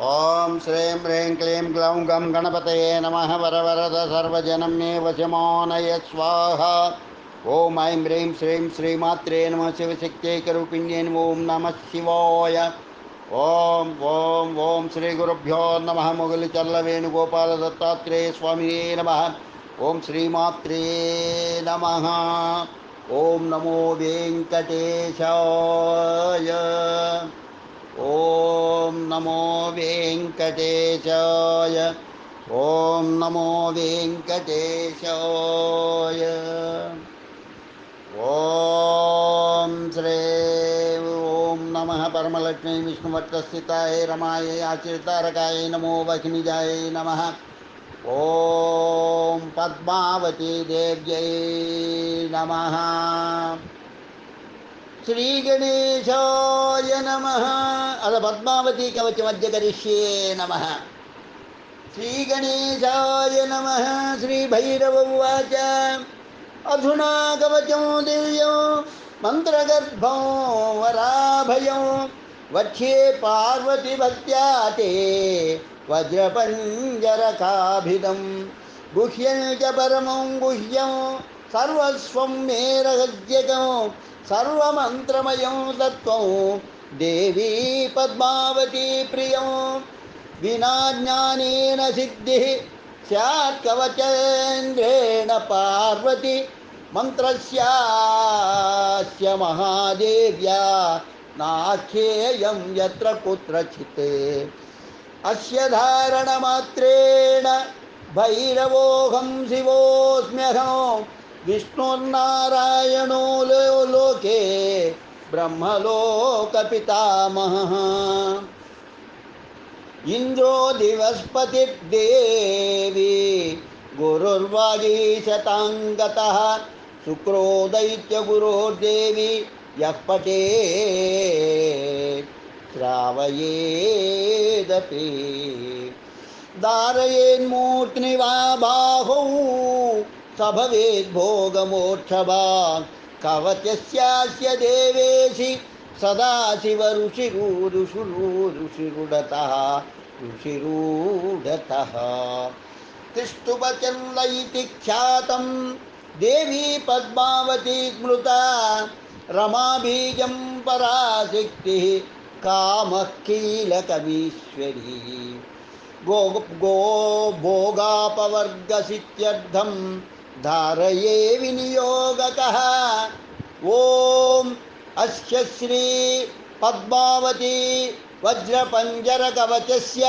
ॐ श्रीं ह्रीं क्लीं ग्लौं गं गणपतये नमः वरवरद मे वशमानय स्वाहा ॐ ऐं ह्रीं श्रीं श्रीमात्रे नमः शिवशक्त्यैकरूपिण्ये ॐ नमः शिवाय। ॐ ॐ ॐ श्रीगुरुभ्यो नमः मुगलिचल्लवेणुगोपालदत्तात्रेय स्वामिने नमः। ॐ श्रीमात्रे नमः। ॐ नमो वेङ्कटेशाय। ॐ नमो वेङ्कटेशाय ॐ नमो वेङ्कटेशाय ॐ श्री ॐ नमः परमलक्ष्मी विष्णुवक्षस्थिताय रमाय आश्रितारकाय नमो वह्निजाय नमः। ॐ पद्मावती देव्यै नमः। श्रीगणेशाय नमः। अथ पद्मावती कवचमद्य करिष्ये नमः। श्रीगणेशाय नमः, श्रीभैरव उवाच। अधुना कवचं दिव्यं, मन्त्रगर्भं, वराभयं। वक्ष्ये पार्वतीभक्त्या ते वज्रपञ्जरकाभिदं गुह्यं च परमं गुह्यं सर्वस्वं मे रहस्यकं सर्वमन्त्रमयं तत्त्वं, देवी पद्मावती प्रियं। विना ज्ञानेन सिद्धिः स्यात् पार्वती। मन्त्रस्यास्य महादेव्या, नाख्येयं यत्र कुत्रचित्। अस्य धारणमात्रेण भैरवोऽहं शिवोऽस्म्यहं विष्णुर्नारायणो लो लोके ब्रह्मलोकपितामहः। इन्द्रो दिवस्पतिर्देवी गुरुर्वागीशताङ्गतः शुक्रो दैत्यगुरोर्देवी यः पटे श्रावयेदपि। धारयेन्मूर्ध्नि वा बाहौ स कवचस्यास्य देवेशि सदाशिव ऋषिरूरुषुरूरुषिरुडतः ऋषिरूढतः। तिष्ठुपचन्द इति ख्यातं देवी पद्मावती स्मृता। रमाबीजं पराशक्तिः कामः कीलकवीश्वरी गो गो भोगापवर्गसित्यर्थं धारये विनियोगकः ॐ अस्य श्री पद्मावती वज्रपञ्जरकवचस्य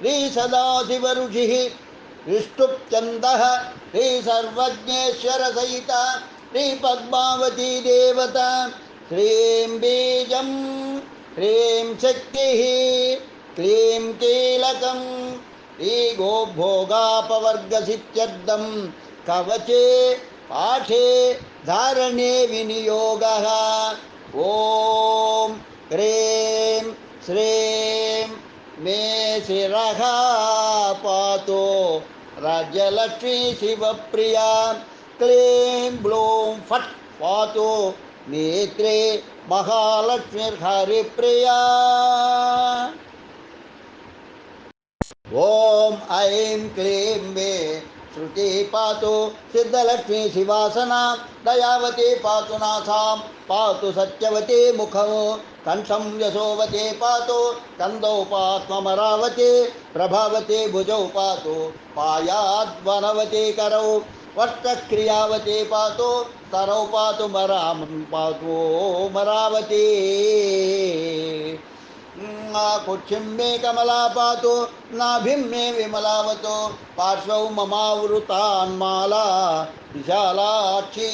श्रीसदाशिवऋषिः विष्णुप्चन्दः, श्रीसर्वज्ञेश्वरसहिता, श्रीपद्मावती देवता, श्रीं बीजं ह्रीं शक्तिः क्लीं कीलकं श्रीगोभोगापवर्गसित्यर्थं कवचे पाठे धारणे विनियोगः। ॐ ह्रीं श्रीं मे शिरः पातु राज्यलक्ष्मी शिवप्रिया। क्लीं ब्लूं फट् पातु नेत्रे महालक्ष्मी महालक्ष्मीर्हरिप्रिया ॐ ऐं क्लीं मे श्रुति पातु सिद्धलक्ष्मी शिवासना, दयावती पातु नासां पातु सत्यवती मुखं, कण्ठं यशोवती पातु कन्दौ पात्ममरावती प्रभावती भुजौ पातु पायाद्वनवती करौ वट्टक्रियावती पातु तरौ पातु मरां पातु मरावती। कुक्षिं मे कमला नाभिं मे विमलावतु, पार्श्वौ ममावृतान्माला विशालाक्षी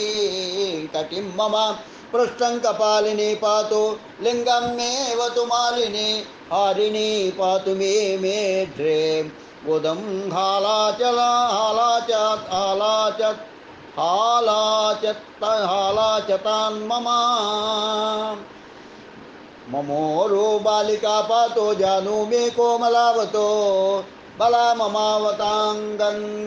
कटिं मम पृष्ठं कपालिनी पातु, लिङ्गं मे वतु मालिनी, हारिणी पातु मे मेढ्रे उदं हालाचला हालाच हालाच हालाचत् हालाचतान्ममा ममोरो बालिका पातो जानु मे कोमलावतो। बला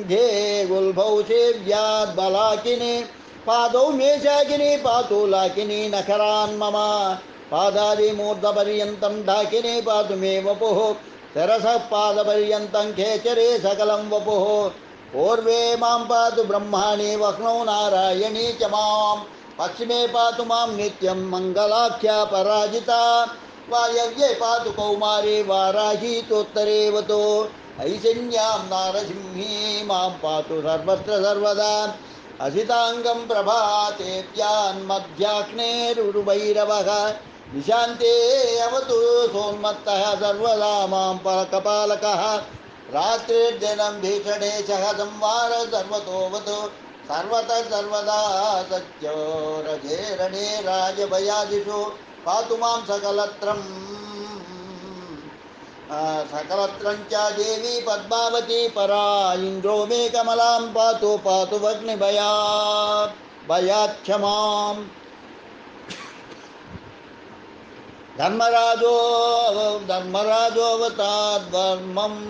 घे गुल्भौ सेव्याद् बलाकिनी। पादौ मे शाकिनि पातु लाकिनी, नखरान् मम। पादादिमूर्धपर्यन्तं ढाकिनि, पातु मे वपुः। शिरसः पादपर्यन्तं खेचरे सकलं वपुः। पूर्वे माँ पातु ब्रह्माणि, वक्नौ नारायणी च माँ पश्चिमे पातु माँ नित्यं मङ्गलाख्या पराजिता। वायव्ये पातु कौमारे वाराहीतोत्तरेवतो तो नारसिंही माँ पातु सर्वत्र सर्वदा। असिताङ्गं प्रभातेत्यान्मध्याग्नेरुभैरवः निशान्ते अवतु सोन्मत्तः सर्वदा माँ परकपालकः। रात्रिर्दिनं भीषणे सह संवार सर्वतोऽवतु सर्वतर्वदा सत्यो रघे रणे राजभयादिषु पातु माँ सकलत्रम् सकलत्रं च देवी पद्मावती परा, इन्द्रो मे कमलां पातु पातु भग्निभया भयात् धर्मराजो धर्मराजोऽवताद्धर्मम्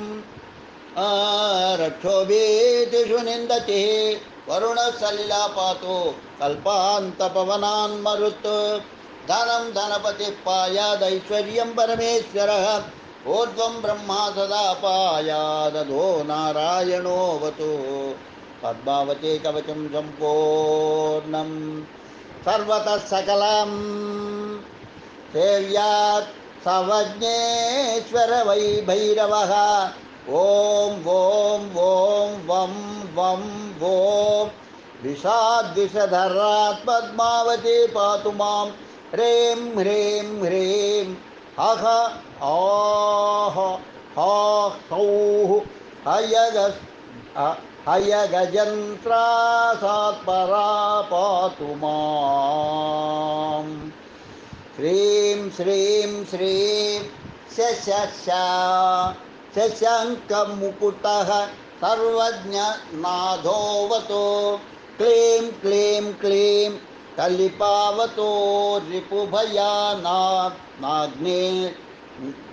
रक्षोभीतिषु निन्दति। वरुणसलिला पातु कल्पान्तपवनान् मरुत्। धनं धनपतिः पायादैश्वर्यं परमेश्वरः। ऊर्ध्वं ब्रह्मा सदा पायाद पायादधो नारायणोऽवतु पद्मावती कवचं सम्पूर्णं सर्वतः सकलां सेव्यात् सवज्ञेश्वर वै भैरवः। ओम ॐ ॐ वम वम वो वों विषाद्विषधरात् पद्मावती पातु माँ। ह्रीं ह्रीं ह्रीं। हः आह हा हौः। हयगस् हयगजन्त्रासात्परा पातु माम्। श्रीं श्रीं श्रीं श शशाङ्कमुकुटः सर्वज्ञनाथोऽवतो क्लीं क्लीं क्लीं, कलिपावतो रिपुभयानाग्ने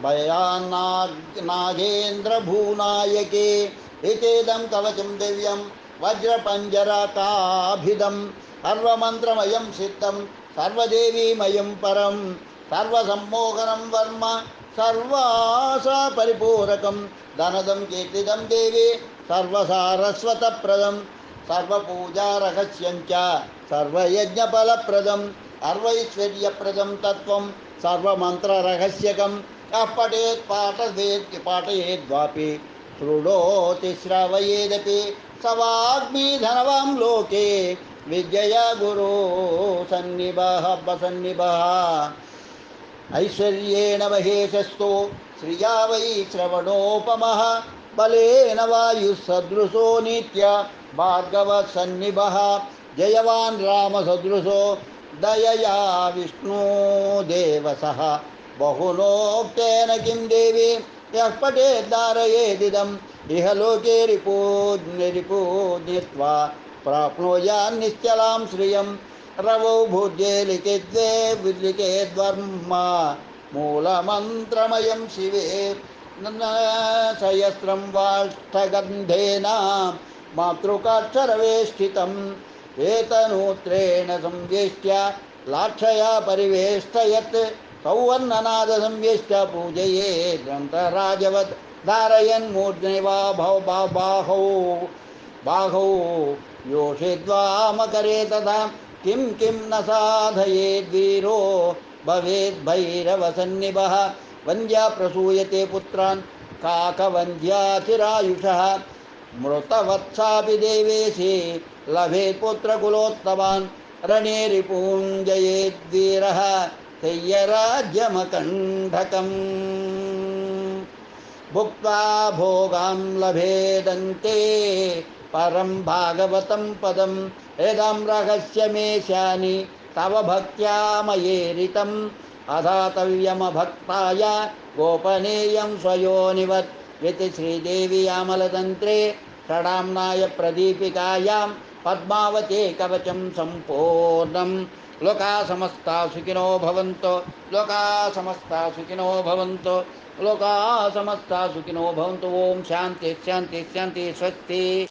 भयानागेन्द्रभूनायके एतेदं कवचं दिव्यं वज्रपञ्जरकाभिधं सर्वमन्त्रमयं सिद्धं, सर्वदेवीमयं परं। सर्वसम्मोहनं वर्म सर्वासा परिपूरकं धनदं, कीर्तिदं देवी सर्वसारस्वतप्रदं सर्वपूजारहस्यं च सर्वयज्ञफलप्रदम्। सर्वैश्वर्यप्रदं तत्त्वं सर्वमन्त्ररहस्यकं यः पठेत् पाठयेत् पाठयेद्वापि शृणोति श्रावयेदपि। स वाग्मीधनवां लोके विजयगुरो सन्निभः उपसन्निभः ऐश्वर्येण महेशस्थो, श्रिया वै श्रवणोपमः, बलेन वायुसदृशो नित्य, भार्गवसन्निभः, जयवान् रामसदृशो, दयया विष्णुदेवसः बहुनोक्तेन किं देवी? यः पठेद्धारयेदिदम् इह लोके रिपो निरिपो नीत्वा प्राप्नुयान्निश्चलां श्रियम्। रवौ भुज्ये लिखिद्वे लिखेद्वर्म मूलमन्त्रमयं शिवे। सहस्रं वाष्ठगन्धेन मातृकाक्षरवेष्टितम् एतनूत्रेण संवेष्ट्य लाक्षया परिवेष्टयत्। सौवर्णनादसंवेष्ट्य पूजये। ग्रन्थराजवत् धारयन् मूर्ध्नि वा भव बाहौ बाहौ योषिद्वामकरे तथा किं किं न साधयेद्वीरो भवेद्भैरवसन्निभः वन्द्या प्रसूयते पुत्रान् काकवन्द्यातिरायुषः। मृतवत्सापि देवेशे लभेत् पुत्रकुलोत्तमान् रणे रिपूञ्जयेद्वीरः तय्यराज्यमकण्ढकम् भुक्त्वा भोगां लभेदन्ते। परं भागवतं पदम् एदं रहस्यमेशानि तव भक्त्या मयेरितम् अधातव्यमभक्ताय गोपनीयं स्वयोनिवत् इति श्रीदेव्यामलतन्त्रे षडाम्नाय प्रदीपिकायां पद्मावते कवचं सम्पूर्णं लोका समस्ता सुखिनो भवन्तु, लोका समस्ता सुखिनो भवन्तु, लोका समस्ता सुखिनो भवन्तु। ओम शांति शांति शांति स्वस्ति।